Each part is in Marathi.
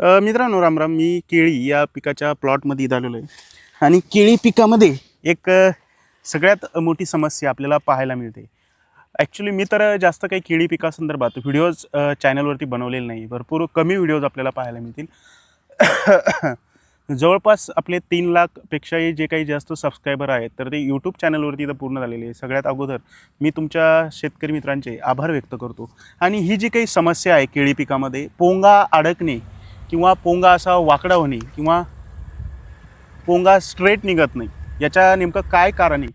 मित्रांनो रामराम मी केळी या पिकाच्या प्लॉटमध्ये इथं आलेलो आहे. आणि केळी पिकामध्ये एक सगळ्यात मोठी समस्या आपल्याला पाहायला मिळते. ॲक्च्युली मी तर जास्त काही केळी पिकासंदर्भात व्हिडिओज चॅनलवरती बनवलेले नाही. भरपूर कमी व्हिडिओज आपल्याला पाहायला मिळतील. जवळपास आपले तीन लाखपेक्षाही जे काही जास्त सबस्क्रायबर आहेत तर ते यूट्यूब चॅनलवरती इथं पूर्ण झालेले आहे. सगळ्यात अगोदर मी तुमच्या शेतकरी मित्रांचे आभार व्यक्त करतो. आणि ही जी काही समस्या आहे केळी पिकामध्ये पोंगा अडकणे किंवा पोंगा असा वाकडा होणे किंवा पोंगा स्ट्रेट निघत नाही. याच्या नेमकं काय कारण आहे?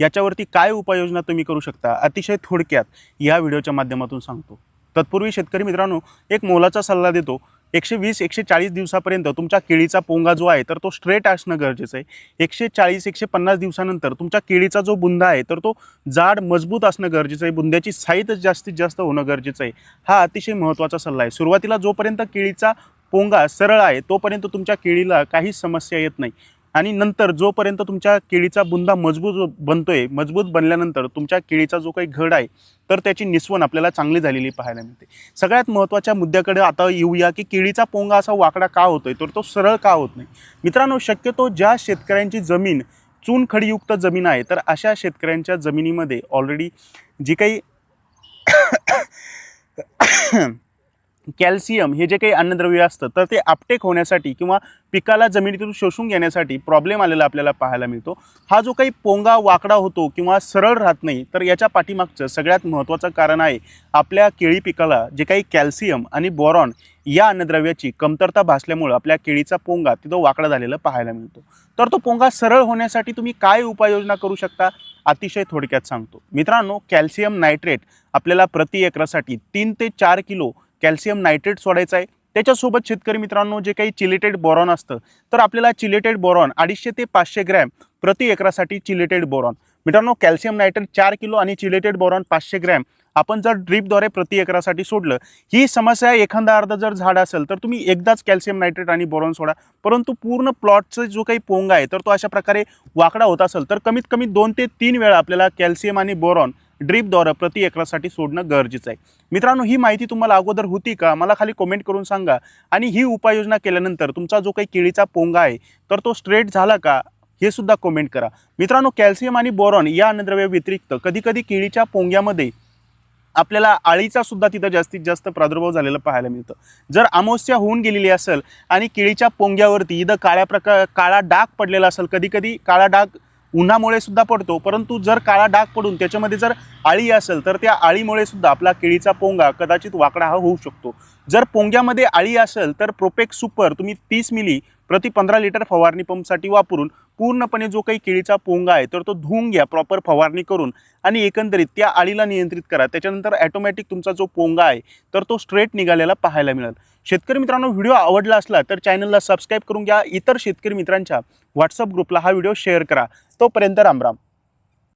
याच्यावरती काय उपाययोजना तुम्ही करू शकता? अतिशय थोडक्यात या व्हिडिओच्या माध्यमातून सांगतो. तत्पूर्वी शेतकरी मित्रांनो एक मोलाचा सल्ला देतो. एकशे वीस एकशे चाळीस दिवसापर्यंत तुमच्या केळीचा पोंगा जो आहे तर तो स्ट्रेट असणं गरजेचं आहे. एकशे चाळीस एकशे पन्नास दिवसानंतर तुमच्या केळीचा जो बुंदा आहे तर तो जाड मजबूत असणं गरजेचं आहे. बुंद्याची साईज जास्तीत जास्त होणं गरजेचं आहे. हा अतिशय महत्त्वाचा सल्ला आहे. सुरुवातीला जोपर्यंत केळीचा पोंगा सरळ आहे तोपर्यंत तुमच्या केळीला काहीच समस्या येत नाही. आणि नंतर जोपर्यंत तुमच्या केळीचा बुंदा मजबूत बनतो आहे मजबूत बनल्यानंतर तुमच्या केळीचा जो काही घड आहे तर त्याची निस्वण आपल्याला चांगली झालेली पाहायला मिळते. सगळ्यात महत्त्वाच्या मुद्द्याकडे आता येऊया की केळीचा पोंगा असा वाकडा का होतोय तर तो सरळ का होत नाही? मित्रांनो शक्यतो ज्या शेतकऱ्यांची जमीन चुनखडीयुक्त जमीन आहे तर अशा शेतकऱ्यांच्या जमिनीमध्ये ऑलरेडी जी काही कॅल्शियम हे जे काही अन्नद्रव्य असतं तर ते आपटेक होण्यासाठी किंवा पिकाला जमिनीतून शोषून घेण्यासाठी प्रॉब्लेम आलेला आपल्याला पाहायला मिळतो. हा जो काही पोंगा वाकडा होतो किंवा सरळ राहत नाही तर याच्या पाठीमागचं सगळ्यात महत्त्वाचं कारण आहे आपल्या केळी पिकाला जे काही कॅल्शियम आणि बोरॉन या अन्नद्रव्याची कमतरता भासल्यामुळं आपल्या केळीचा पोंगा तिथं वाकडा झालेला पाहायला मिळतो. तर तो पोंगा सरळ होण्यासाठी तुम्ही काय उपाययोजना करू शकता? अतिशय थोडक्यात सांगतो. मित्रांनो कॅल्शियम नायट्रेट आपल्याला प्रति एकरासाठी तीन ते चार किलो कॅल्शियम नायट्रेट सोडायचं आहे. त्याच्यासोबत शेतकरी मित्रांनो जे काही चिलेटेड बोरॉन असतं तर आपल्याला चिलेटेड बोरॉन अडीचशे ते पाचशे ग्रॅम प्रति एकरासाठी चिलेटेड बोरॉन. मित्रांनो कॅल्शियम नायट्रेट चार किलो आणि चिलेटेड बोरॉन पाचशे ग्रॅम आपण जर ड्रीपद्वारे प्रति एकरासाठी सोडलं ही समस्या एखादा अर्धा जर झाड असेल तर तुम्ही एकदाच कॅल्शियम नायट्रेट आणि बोरॉन सोडा. परंतु पूर्ण प्लॉटचा जो काही पोंगा आहे तर तो अशा प्रकारे वाकडा होत असेल तर कमीत कमी दोन ते तीन वेळा आपल्याला कॅल्शियम आणि बोरॉन ड्रीपद्वारा प्रति एकरासाठी सोडणं गरजेचं आहे. मित्रांनो ही माहिती तुम्हाला अगोदर होती का? मला खाली कमेंट करून सांगा. आणि ही उपाययोजना केल्यानंतर तुमचा जो काही केळीचा पोंगा आहे तर तो स्ट्रेट झाला का? हे सुद्धा कमेंट करा. मित्रांनो कॅल्शियम आणि बोरॉन या अन्नद्रव्या व्यतिरिक्त कधीकधी केळीच्या पोंग्यामध्ये आपल्याला आळीचा सुद्धा तिथं जास्तीत जास्त प्रादुर्भाव झालेला पाहायला मिळतं. जर अमावस्या होऊन गेलेली असेल आणि केळीच्या पोंग्यावरती इथं काळ्या प्रकार काळा डाग पडलेला असेल कधीकधी काळा डाग उन्हामुळे सुद्धा पडतो परंतु जर काळा डाग पडून त्याच्यामध्ये जर आळी असेल तर त्या आळीमुळे सुद्धा आपला केळीचा पोंगा कदाचित वाकडा हा होऊ शकतो. जर पोंग्यामध्ये आळी असेल तर प्रोपेक सुपर तुम्ही तीस मिली प्रति पंधरा लिटर फवारणी पंपसाठी वापरून पूर्णपणे जो काही केळीचा पोंगा आहे तर तो धुवून घ्या प्रॉपर फवारणी करून आणि एकंदरीत त्या आळीला नियंत्रित करा. त्याच्यानंतर ॲटोमॅटिक तुमचा जो पोंगा आहे तर तो स्ट्रेट निघालेला पाहायला मिळेल. शेतकरी मित्रांनो व्हिडिओ आवडला असला तर चॅनलला सबस्क्राईब करून घ्या. इतर शेतकरी मित्रांच्या व्हॉट्सअप ग्रुपला हा व्हिडिओ शेअर करा. तोपर्यंत रामराम.